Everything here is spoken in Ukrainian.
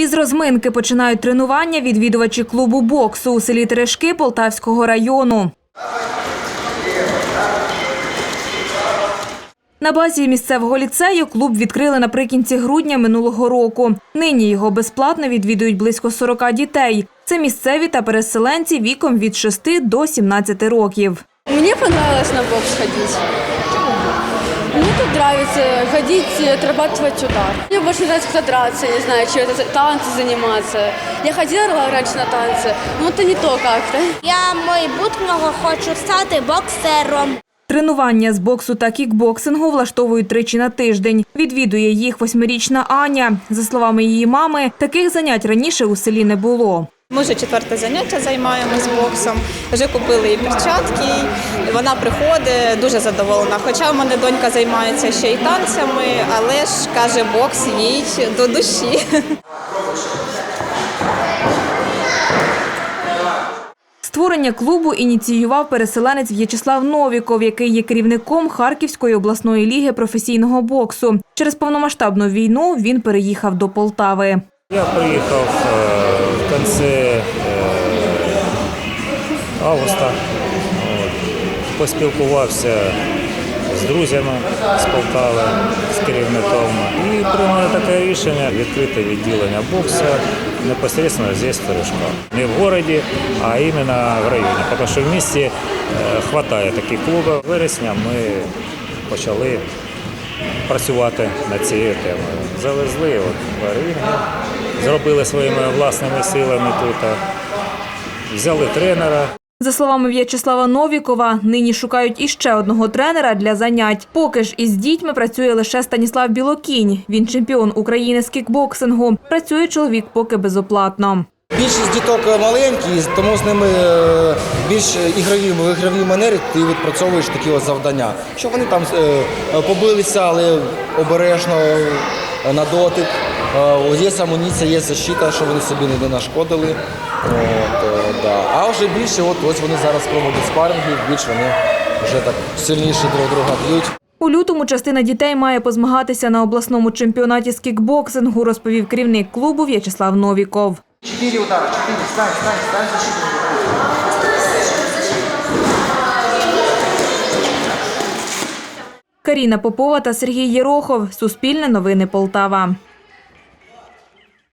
Із розминки починають тренування відвідувачі клубу боксу у селі Терешки Полтавського району. На базі місцевого ліцею клуб відкрили наприкінці грудня минулого року. Нині його безплатно відвідують близько 40 дітей. Це місцеві та переселенці віком від 6 до 17 років. Мне понравилось на бокс ходить Мне тут нравится ходить, и отрабатывать удар. Мне больше нравится как-то драться, я не знаю, чем-то танцы заниматься. Я ходила раньше на танцы, но это не то как-то. Я майбутнього хочу стати боксером. Тренування з боксу та кікбоксингу влаштовують тричі на тиждень. Відвідує їх восьмирічна Аня. За словами її мами, таких занять раніше у селі не було. Ми вже четверте заняття займаємось боксом. Вже купили їй перчатки. Вона приходить дуже задоволена. Хоча в мене донька займається ще й танцями, але ж каже, бокс їй до душі. Створення клубу ініціював переселенець В'ячеслав Новіков, який є керівником Харківської обласної ліги професійного боксу. Через повномасштабну війну він переїхав до Полтави. Я приїхав е, в кінці августа, поспілкувався з друзями з Полтави, з керівником і прийняли таке рішення відкрити відділення боксу непосередньо здесь, в. Не в місті, а іменно в районі, тому що в місті вистачає таких клубів. Вересня ми почали працювати над цією темою. Завезли от в ринги, зробили своїми власними силами тут. Взяли тренера. За словами В'ячеслава Новікова, нині шукають іще одного тренера для занять. Поки ж із дітьми працює лише Станіслав Білокінь. Він чемпіон України з кікбоксингу. Працює чоловік поки безоплатно. Більшість діток маленькі, тому з ними е, більш ігрові в ігровій манері ти відпрацьовуєш такі от завдання. Що вони там е, побилися, але обережно е, на дотик. Е, Є амуніція, є защита, що вони собі не нашкодили. От, е, да. А вже більше, от ось вони зараз проводять спарринги, більш вони вже так сильніше друг друга б'ють. У лютому частина дітей має позмагатися на обласному чемпіонаті з кікбоксингу, розповів керівник клубу В'ячеслав Новіков. Чотири удари, чотири, стань, стань, стань, защиту. Каріна Попова та Сергій Єрохов. Суспільне новини Полтава.